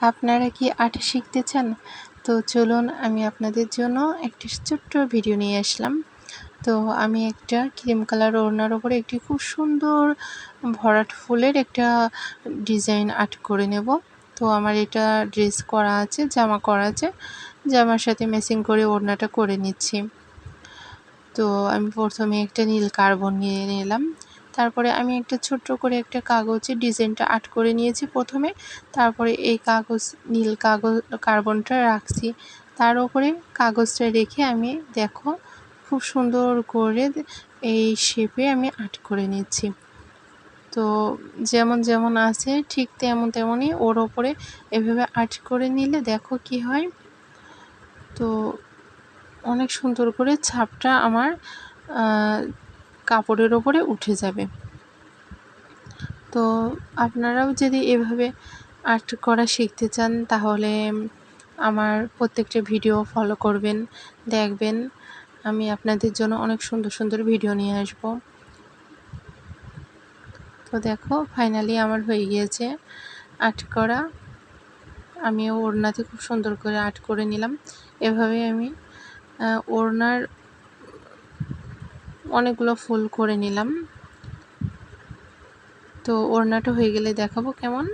আপনারা কি আর্ট শিখতে চান? তো চলুন আমি আপনাদের জন্য একটি ছোট্ট ভিডিও নিয়ে আসলাম। তো আমি একটা ক্রিম কালার ওড়নার ওপরে একটি খুব সুন্দর ভরাট ফুলের একটা ডিজাইন আর্ট করে নেব। তো আমার এটা ড্রেস করা আছে, জামা করা আছে। জামার সাথে ম্যাচিং করে ওড়নাটা করে নিচ্ছি। তো আমি প্রথমে একটা নীল কার্বন নিয়ে নিলাম। তারপরে আমি একটা ছোট্ট করে একটা কাগজে ডিজাইনটা আর্ট করে নিয়েছি প্রথমে। তারপরে এই কাগজ, নীল কাগজ, কার্বনটা রাখছি। তার উপরে কাগজটা রেখে আমি, দেখো, খুব সুন্দর করে এই শেপে আমি আর্ট করে নিচ্ছি। তো যেমন যেমন আছে, ঠিক তেমন তেমনই ওর ওপরে এভাবে আর্ট করে নিলে দেখো কি হয়। তো অনেক সুন্দর করে ছাপটা আমার কাপড়ের ওপরে উঠে যাবে। তো আপনারাও যদি এভাবে আর্ট করা শিখতে চান, তাহলে আমার প্রত্যেকটা ভিডিও ফলো করবেন, দেখবেন। আমি আপনাদের জন্য অনেক সুন্দর সুন্দর ভিডিও নিয়ে আসব। তো দেখো ফাইনালি আমার হয়ে গিয়েছে আর্ট করা। আমি ওড়নাতে খুব সুন্দর করে আর্ট করে নিলাম। এভাবে আমি ওড়নার অনেকগুলো ফুল করে নিলাম। তো ওড়নাটা হয়ে গেলে দেখাবো কেমন?